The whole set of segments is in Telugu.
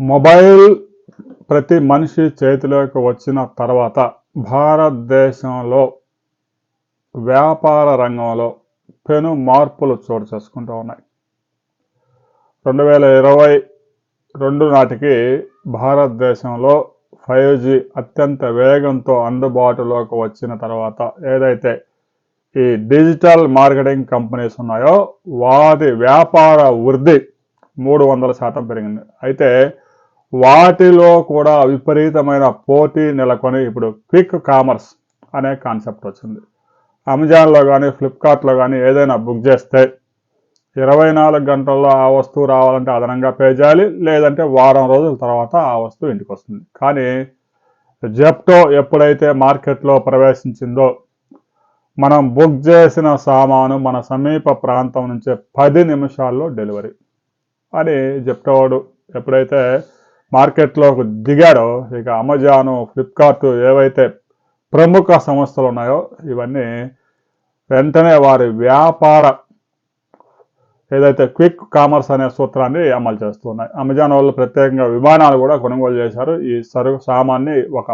మొబైల్ ప్రతి మనిషి చేతిలోకి వచ్చిన తర్వాత భారతదేశంలో వ్యాపార రంగంలో పెను మార్పులు చోటు చేసుకుంటూ ఉన్నాయి. రెండు వేల ఇరవై రెండు నాటికి భారతదేశంలో ఫైవ్ జీ అత్యంత వేగంతో అందుబాటులోకి వచ్చిన తర్వాత ఏదైతే ఈ డిజిటల్ మార్కెటింగ్ కంపెనీస్ ఉన్నాయో వాటి వ్యాపార వృద్ధి మూడు వందల శాతం పెరిగింది. అయితే వాటిలో కూడా విపరీతమైన పోటీ నెలకొని ఇప్పుడు క్విక్ కామర్స్ అనే కాన్సెప్ట్ వచ్చింది. అమెజాన్లో కానీ ఫ్లిప్కార్ట్లో కానీ ఏదైనా బుక్ చేస్తే ఇరవై నాలుగు గంటల్లో ఆ వస్తువు రావాలంటే అదనంగా పే చేయాలి లేదంటే వారం రోజుల తర్వాత ఆ వస్తువు ఇంటికి వస్తుంది కానీ జెప్టో ఎప్పుడైతే మార్కెట్లో ప్రవేశించిందో మనం బుక్ చేసిన సామాను మన సమీప ప్రాంతం నుంచే పది నిమిషాల్లో డెలివరీ అని జెప్టోడు ఎప్పుడైతే మార్కెట్లోకి దిగాడో ఇక అమెజాను ఫ్లిప్కార్ట్ ఏవైతే ప్రముఖ సంస్థలు ఉన్నాయో ఇవన్నీ వెంటనే వారి వ్యాపార ఏదైతే క్విక్ కామర్స్ అనే సూత్రాన్ని అమలు చేస్తున్నాయి. అమెజాన్ వాళ్ళు ప్రత్యేకంగా విమానాలు కూడా కొనుగోలు చేశారు. ఈ సరుకు సామాన్ని ఒక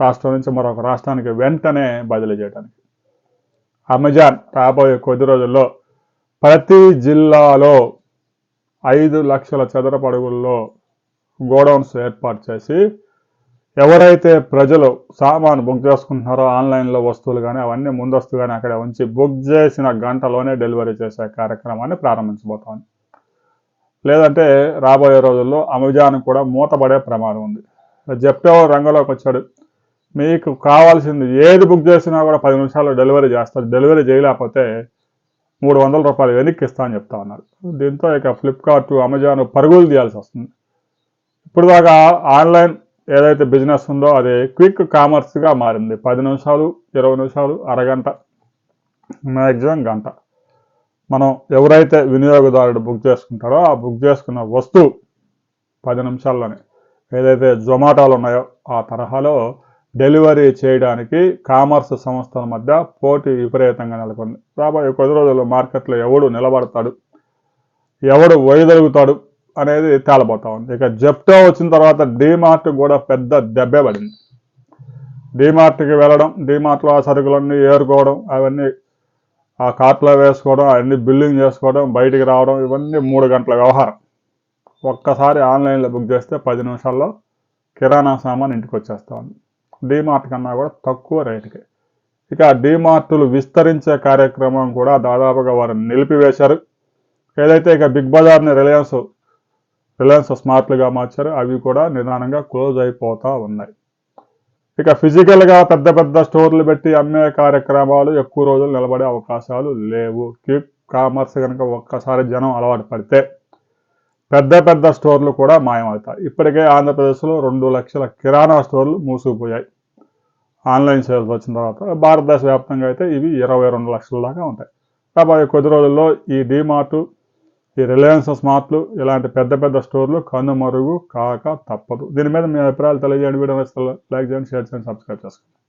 రాష్ట్రం నుంచి మరొక రాష్ట్రానికి వెంటనే బదిలీ చేయడానికి. అమెజాన్ రాబోయే కొద్ది రోజుల్లో ప్రతి జిల్లాలో ఐదు లక్షల చదరపడుగుల్లో గోడౌన్స్ ఏర్పాటు చేసి ఎవరైతే ప్రజలు సామాను బుక్ చేసుకుంటున్నారో ఆన్లైన్లో వస్తువులు కానీ అవన్నీ ముందస్తు కానీ అక్కడ ఉంచి బుక్ చేసిన గంటలోనే డెలివరీ చేసే కార్యక్రమాన్ని ప్రారంభించబోతోంది. లేదంటే రాబోయే రోజుల్లో అమెజాన్ కూడా మూతపడే ప్రమాదం ఉంది. జెప్టో రంగంలోకి వచ్చాడు. మీకు కావాల్సింది ఏది బుక్ చేసినా కూడా పది నిమిషాల్లో డెలివరీ చేస్తారు డెలివరీ చేయలేకపోతే మూడు వందల రూపాయలు వెనక్కి ఇస్తా అని చెప్తా ఉన్నారు. దీంతో ఇక ఫ్లిప్కార్ట్ అమెజాన్ పరుగులు తీయాల్సి వస్తుంది. ఇప్పుడు దాకా ఆన్లైన్ ఏదైతే బిజినెస్ ఉందో అది క్విక్ కామర్స్గా మారింది. పది నిమిషాలు ఇరవై నిమిషాలు అరగంట. మ్యాక్సిమం గంట. మనం ఎవరైతే వినియోగదారుడు బుక్ చేసుకుంటారో ఆ బుక్ చేసుకున్న వస్తువు పది నిమిషాల్లోనే ఏదైతే జొమాటోలు ఉన్నాయో ఆ తరహాలో డెలివరీ చేయడానికి కామర్స్ సంస్థల మధ్య పోటీ విపరీతంగా నెలకొంది. రాబోయే కొద్ది రోజుల్లో మార్కెట్లో ఎవడు నిలబడతాడు? ఎవడు వైదొలుగుతాడు అనేది తేలబోతా ఉంది. ఇక జెప్టో వచ్చిన తర్వాత డీమార్ట్ కూడా పెద్ద దెబ్బే పడింది. డీమార్ట్కి వెళ్ళడం డీమార్ట్లో ఆ సరుకులన్నీ ఏరుకోవడం అవన్నీ ఆ కార్ట్లో వేసుకోవడం అవన్నీ బిల్లింగ్ చేసుకోవడం బయటికి రావడం ఇవన్నీ మూడు గంటల వ్యవహారం. ఒక్కసారి ఆన్లైన్లో బుక్ చేస్తే పది నిమిషాల్లో కిరాణా సామాన్ ఇంటికి వచ్చేస్తా ఉంది. డీమార్ట్ కన్నా కూడా తక్కువ రేటుకి. ఇక డీమార్టులు విస్తరించే కార్యక్రమం కూడా దాదాపుగా వారు నిలిపివేశారు. ఏదైతే ఇక బిగ్ బజార్ని రిలయన్స్ రిలయన్స్ స్మార్ట్లుగా మార్చారు. అవి కూడా నిదానంగా క్లోజ్ అయిపోతూ ఉన్నాయి. ఇక ఫిజికల్గా పెద్ద పెద్ద స్టోర్లు పెట్టి అమ్మే కార్యక్రమాలు ఎక్కువ రోజులు నిలబడే అవకాశాలు లేవు. క్విక్ కామర్స్ కనుక ఒక్కసారి జనం అలవాటు పడితే పెద్ద పెద్ద స్టోర్లు కూడా మాయమవుతాయి. ఇప్పటికే ఆంధ్రప్రదేశ్లో రెండు లక్షల కిరాణా స్టోర్లు మూసుకుపోయాయి. ఆన్లైన్ సేల్స్ వచ్చిన తర్వాత భారతదేశ వ్యాప్తంగా అయితే ఇవి ఇరవై రెండు లక్షల దాకా ఉంటాయి. కాబట్టి కొద్ది రోజుల్లో ఈ డీమార్ట్ ఈ రిలయన్స్ స్మార్ట్లు ఇలాంటి పెద్ద పెద్ద స్టోర్లు కనుమరుగు కాక తప్పదు. దీని మీద మీ అభిప్రాయాలు తెలియజేయండి. వీడియో లైక్ చేయండి షేర్ చేయండి సబ్స్క్రైబ్ చేసుకోండి.